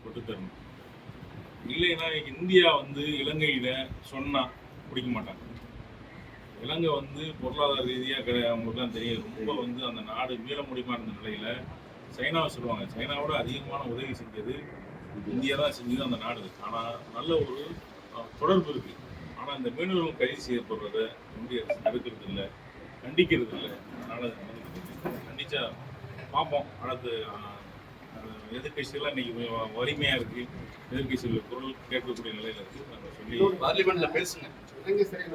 போட்டு தரணும் இல்லைன்னா இந்தியா வந்து இலங்கையில சொன்னா பிடிக்க மாட்டாங்க. இலங்கை வந்து பொருளாதார ரீதியாக கிடையாது அவங்களுக்குலாம் தெரியும். ரொம்ப வந்து அந்த நாடு மீள முடியுமா இருந்த நிலையில சைனாவை சொல்லுவாங்க. சைனாவோட அதிகமான உதவி செஞ்சது இந்தியா தான் செஞ்சது அந்த நாடு. ஆனால் நல்ல ஒரு தொடர்பு இருக்கு. ஆனால் இந்த மீனவர்கள் கைது செய்யப்படுறத இந்திய அரசு தடுக்கிறது இல்லை கண்டிக்கிறது இல்லை. அதனால கண்டிச்சா பார்ப்போம். அடுத்து எதிர்க்கட்சிகள்லாம் இன்னைக்கு கொஞ்சம் வலிமையா இருக்கு. எதிர்க்கட்சிகள் குரல் கேட்கக்கூடிய நிலையில இருக்கு. நாங்கள் சொல்லி பார்லிமெண்ட்ல பேசுங்க. இலங்கை சிறையில்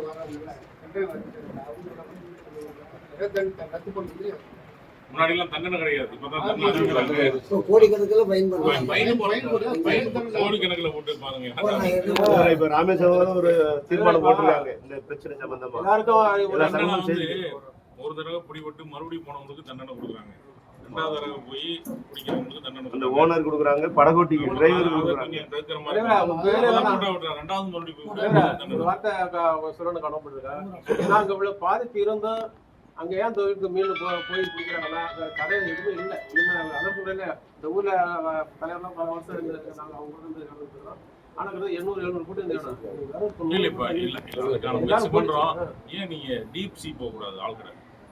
தண்டனை கிடையாது. இப்பதான் கோடிக்கணக்கில் பயன் பண்ணுவாங்க பயணு போடுறாங்க. பயணு கோடிக்கணக்கில் போட்டு பாருங்க போறாங்க. இப்ப ராமேஸ்வரம் ஒரு தீர்மானம் போட்டிருக்காங்க. இந்த பிரச்சனை சம்பந்தமா. எல்லா தண்டனை சங்கமும் வந்து சேர்ந்து. ஒரு தடவை பிடிபட்டு மறுபடியும் போனவங்களுக்கு தண்டனை கொடுக்குறாங்க. ரெண்டாவது தடவை போய் பிடிக்கிறவங்களுக்கு தண்டனை அந்த கொடுக்குறாங்க. ஓனர் கொடுக்குறாங்க படகோட்டிக்கு டிரைவர் அதை கொடுக்குறாங்க தடுக்கிற மாதிரி. ரெண்டாவது மறுபடியும் போய் வார்த்தை க- சொல்லணும்னு கடமைப்பட்டிருக்கேன். ஏன்னா அங்க இவ்வளவு பாதிப்பு இருந்தும் அங்க ஏன் தொழிலுக்கு மீன் போ- போய் பிடிக்கிறாங்கன்னா கடை எதுவுமே இல்லை. இனிமே அதான் சொல்றேன் இந்த ஊர்ல தலைவர்லாம் பல வருஷம் இருந்து நாங்க அவங்க இருந்து நடந்துக்கிறோம் ஆனா கிட்ட எண்ணூறு எழுநூறு கூட்டம் இந்த இடம் இல்ல இப்ப இல்ல அதுக்கான முயற்சி ஏன் நீங்க டீப் சி போக கூடாது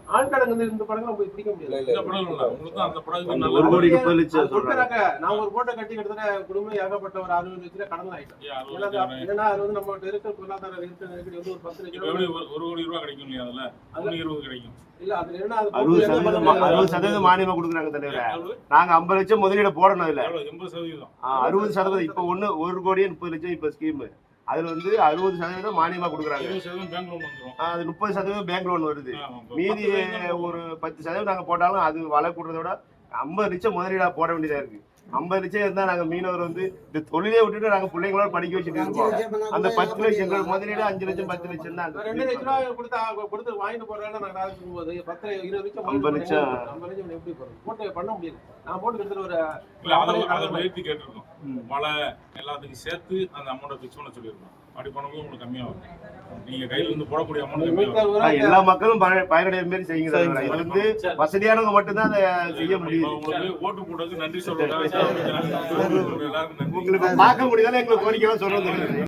ஆண்கடங்கு வந்து இந்த படங்களை போய் பிடிக்க முடியாது. இந்த படம் இல்ல. உங்களுக்கு அந்த படத்துக்கு அந்த நல்ல ஒரு கோடி முப்பது லட்சம் அது சொல்றாங்க. கொடுக்குறாங்க. நான் ஒரு போட்டை கட்டி கிட்டத்தட்ட குடும்பம் ஏகப்பட்ட ஒரு அறுபது லட்சம் கடன் ஆயிட்டேன் ஏன்னா அது- வந்து நம்ம இருக்கிற பொருளாதார இருக்கிற நெருக்கடி வந்து ஒரு பத்து லட்சம் கோடி ரூபாய் கிடைக்கும் இல்லையா அதுல? இருபது கிடைக்கும். இல்ல என்ன அறுபது சதவீதம் அறுபது சதவீதம் மானியமா கொடுக்குறாங்க தலைவர? நாங்க ஐம்பது லட்சம் முதலீடு போடணும் எவ்வளவு? எண்பது சதவீதம். அறுபது சதவீதம். இப்ப ஒண்ணு ஒரு கோடியே முப்பது லட்சம் இப்ப ஸ்கீம். அதுல வந்து அறுபது சதவீதம் மானியமா கொடுக்குறாங்க. அது முப்பது சதவீதம் பேங்க் லோன் வருது. மீதி ஒரு பத்து சதவீதம் நாங்க போட்டாலும் அது வலை கூடுறத விட ஐம்பது லட்சம் முதலீடா போட வேண்டியதா இருக்கு. ஐம்பது லட்சம் இருந்தா நாங்க மீனவர் வந்து இந்த தொழிலே விட்டுட்டு நாங்க பிள்ளைங்களோட படிக்க வச்சுட்டு இருக்கோம் லட்சம் அந்த பத்து லட்சம் எங்களுக்கு. முதலீடு அஞ்சு லட்சம் பத்து லட்சம் தான் நான் ரெண்டு லட்ச ரூபாய் கொடுத்தா கொடுத்து வாங்கிட்டு போறாங்க நான் வேலை செய்யும்போது பத்து இருபது லட்சம் ஐம்பது லட்சம். ஐம்பது லட்சம் எப்படி போறது? போட்டு பண்ண முடியாது. நான் போட்டு கிட்டத்தட்ட ஒரு கேட்டிருக்கோம். மழை எல்லாத்துக்கும் சேர்த்து அந்த அமௌண்ட்டை ஃபிக்ஸ் பண்ண சொல்லியிருக்கோம். அப்படி பண்ணும்போது உங்களுக்கு கம்மியா வரும் நீங்க கையில இருந்து போடக்கூடிய அமௌண்ட் எல்லா மக்களும் பய- பயனடைய மாதிரி செய்யுங்க. இது வந்து வசதியானவங்க மட்டும்தான் அதை செய்ய முடியுது. உங்களுக்கு ஓட்டு போட்டதுக்கு நன்றி நன்றி உங்களுக்கு பார்க்க முடியுதானே எங்களுக்கு கோரிக்கை சொல்றது